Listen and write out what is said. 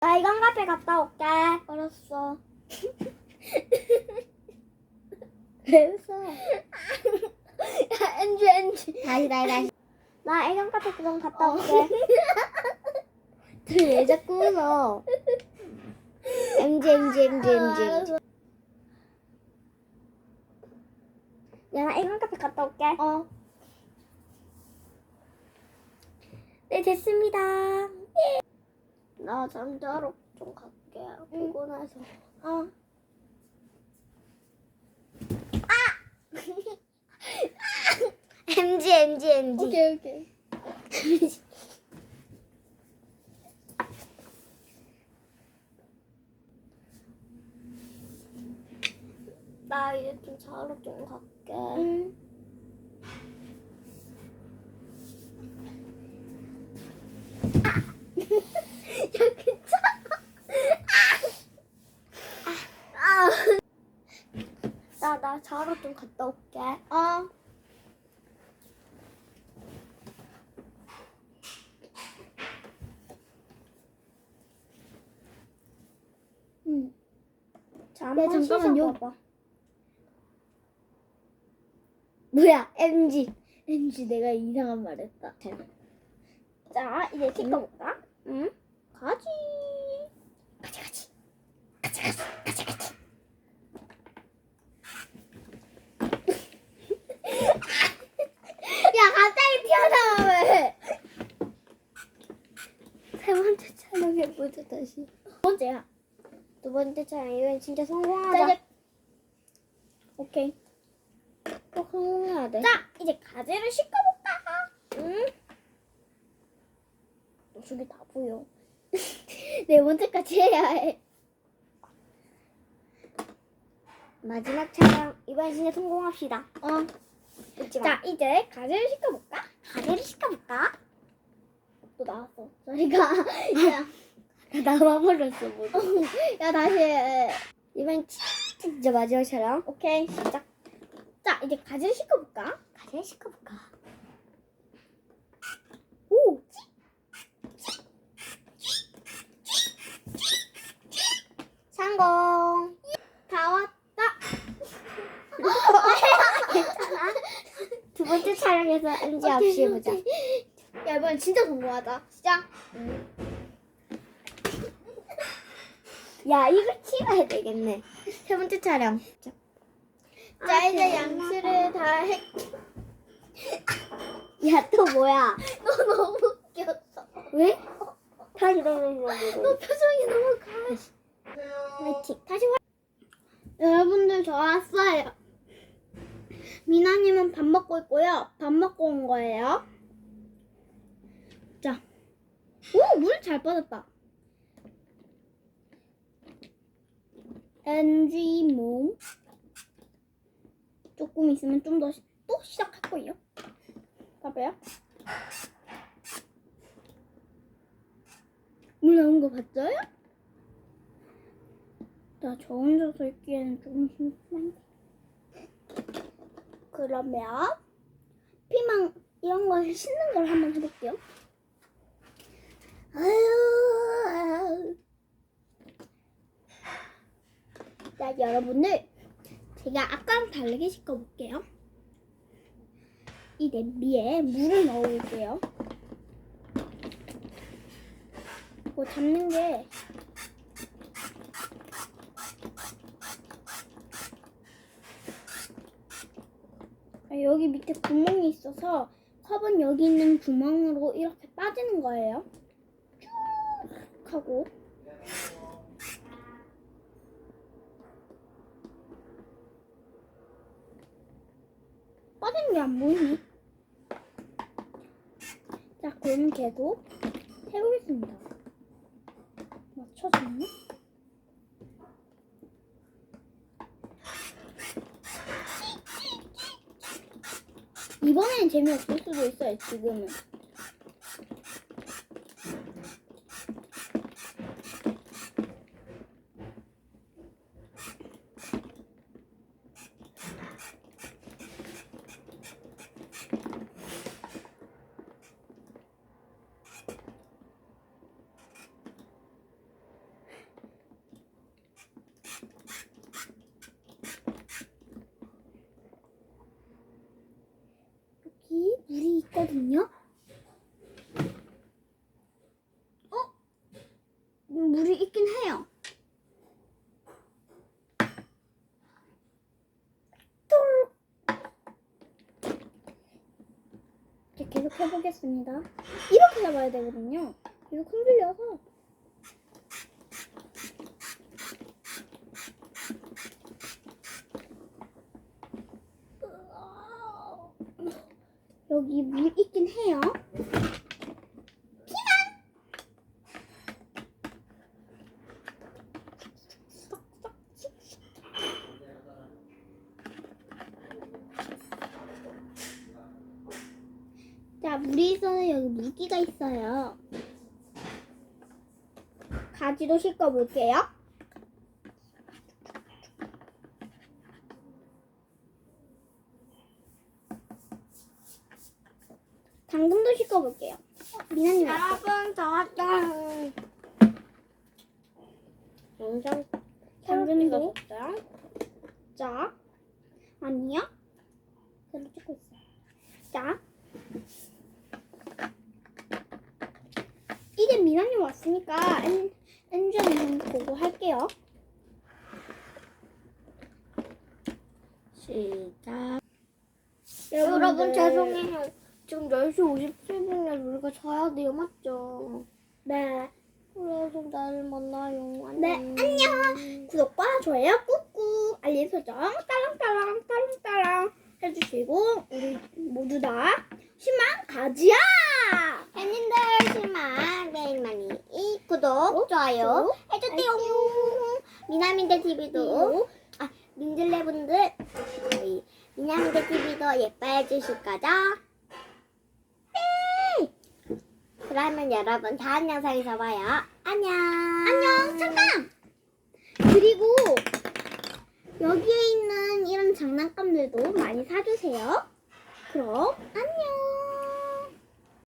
나 이건 카페 갔다 올게. 알았어. 왜 웃어? 야, 엔지, 엔지. 다시, 다시, 다시. 나 애견 카페 그럼 갔다 어. 올게. 왜 자꾸 웃어? MG, MG, MG, MG. 야, 나 애견 카페 갔다 올게. 어. 네, 됐습니다. 나 잠자러 좀 갈게. 피곤해서. 어. MG, MG, MG. 오케이, 오케이. 나 이제 좀 자러 좀 갈게. 응. 야, 괜찮아. 아. 나, 나 자러 좀 갔다 올게. 어. 응. 자, 야, 한번 잠깐만, 요- 씻어봐봐. 뭐야, MG. 엔지, 내가 이상한 말 했다. 자, 이제 씻어볼까? 응? 가지. 가지, 가지. 가지, 가지. 가지, 가지. 야, 갑자기 튀어나와, 왜? 세 번째 촬영해보자, 다시. 두 번째야. 두 번째 촬영, 이건 진짜 성공하자. 자, 이제. 오케이. 꼭 성공해야 돼. 자, 이제 가지를 씻어볼까? 응? 너 저기 다 보여. 네 번째까지 해야 해. 마지막 촬영, 이번 진짜 성공합시다. 어. 잊지 마. 자, 이제 가지를 씻어볼까? 가게를 시켜볼까? 또 나왔어. 저희가. 야, 나와버렸어, 뭐. 야, 다시 해. 이번 진짜 마지막 촬영. 오케이, 시작. 자, 이제 가지를 씻어볼까? 가게를 시켜볼까? 오! 성공. 다 왔다. 괜찮아? 두 번째 촬영에서 MG 없이 해보자. 야, 이번 진짜 성공하자. 시작. 야, 이거 찍어야 되겠네. 세 번째 촬영. 자, 자, 이제 양치를 다 해. 야, 또 뭐야? 너 너무 웃겼어. 왜? 다시 너무 너 표정이 너무 가. 화이팅. 다시 화 여러분들 저 왔어요. 미나님은 밥 먹고 있고요. 밥 먹고 온 거예요. 자, 오 물 잘 빠졌다. 몸 조금 있으면 좀 더 또 시작할 거예요. 봐봐요. 물 나온 거 봤어요? 나 저 혼자서 있기에는 조금 심심한데. 그러면 피망 이런 걸 씻는 걸 한번 해볼게요. 아유. 자, 여러분들 제가 아까랑 다르게 씻어볼게요. 이 냄비에 물을 넣어볼게요. 뭐 잡는 게 아, 여기 밑에 구멍이 있어서 컵은 여기 있는 구멍으로 이렇게 빠지는 거예요. 쭉 하고 빠지는 게안 보이네. 자, 그럼 계속 해보겠습니다. 맞춰졌나? 이번엔 재미없을 수도 있어요, 지금은. 물이 있긴 해요. 이제 계속 해보겠습니다. 이렇게 잡아야 되거든요. 계속 흔들려서. 여기 물 있긴 해요. 자, 물이 있어서 여기 물기가 있어요. 가지도 씻어 볼게요. 당근도 씻어 볼게요. 미나님. 여러분 저 왔다. 영상 당근도. 자, 아니요. 그대로 찍고 있어요. 자, 이제 미나님 왔으니까 엔, 엔전 보고 할게요. 시작. 여러분 죄송해요. 지금 10시 57분에 우리가 자야 돼요, 맞죠? 네. 그래서 내일 만나요. 안녕. 네, 안녕. 구독과 좋아요 꾹꾹 알림 설정 딸랑딸랑 딸랑딸랑 해주시고 우리 모두 다 희망 가지야. 팬님들 많이 구독, 좋아요 해주세요. 미나민들 TV도 아 민들레 분들 저희 미나민들 TV도 예뻐해 주실 거죠? 네. 그러면 여러분 다음 영상에서 봐요. 안녕. 안녕. 잠깐. 그리고 여기에 있는 이런 장난감들도 많이 사주세요. 그럼 안녕.